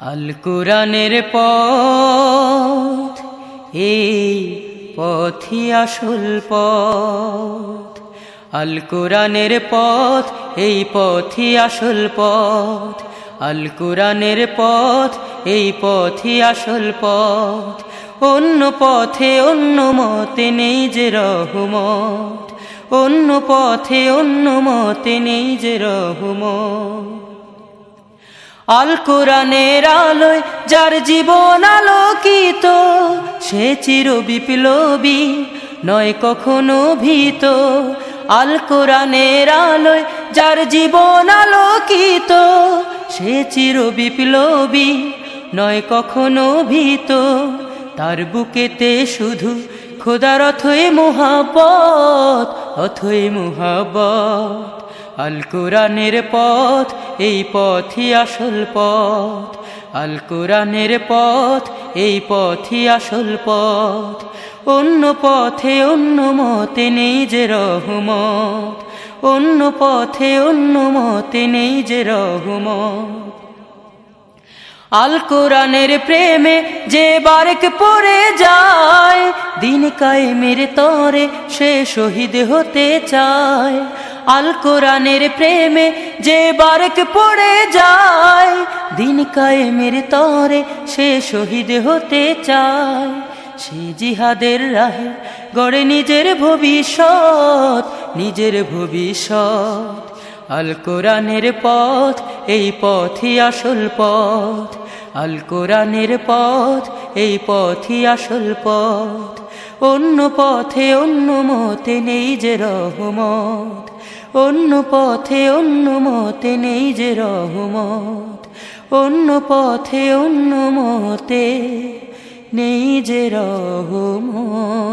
আল কোরআনের পথ, এই পথই আসল পথ। আল কোরআনের পথ, এই পথই আসল পথ। আল কোরআনের পথ, এই পথই আসল পথ। অন্য পথে অন্য মতে নেই যে রহমত। অন্য পথে অন্য মতে নেই যে রহমত। আল কোরআনের আলোয়, যার জীবন আলোকিত, সে চির বিপ্লবী, নয় কখনো ভীত। আল কোরআনের আলোয়, যার জীবন আলোকিত, সে চির বিপ্লবী, নয় কখনো ভীত। তার বুকেতে শুধু খোদার অথই মোহাবত অথই মোহাবত আল কোরআনের পথ, এই পথই আসল পথ। আল কোরআনের পথ, এই পথই আসল পথ। অন্য পথে অন্য মতে নেই যে রহমত। অন্য পথে অন্য মতে নেই যে রহমত। আল কোরআনের প্রেমে যে বারেক পড়ে যায়, দিন কায়েমের তরে সে শহীদ হতে চায়। আল কোরআনের প্রেমে যে বারেক পড়ে যায়, দিন কায়েমের তরে সে শহীদ হতে চায়। সে জিহাদের রাহে গড়ে নিজের ভবিষ্যৎ নিজের ভবিষ্যৎ। আল কোরআনের পথ, এই পথই আসল পথ। আল কোরআনের পথ, এই পথই আসল পথ। অন্য পথে অন্য মতে নেই যে রহমত। অন্য পথে অন্য মতে নেই যে রহমত। অন্য পথে অন্য মতে নেই যে রহমত।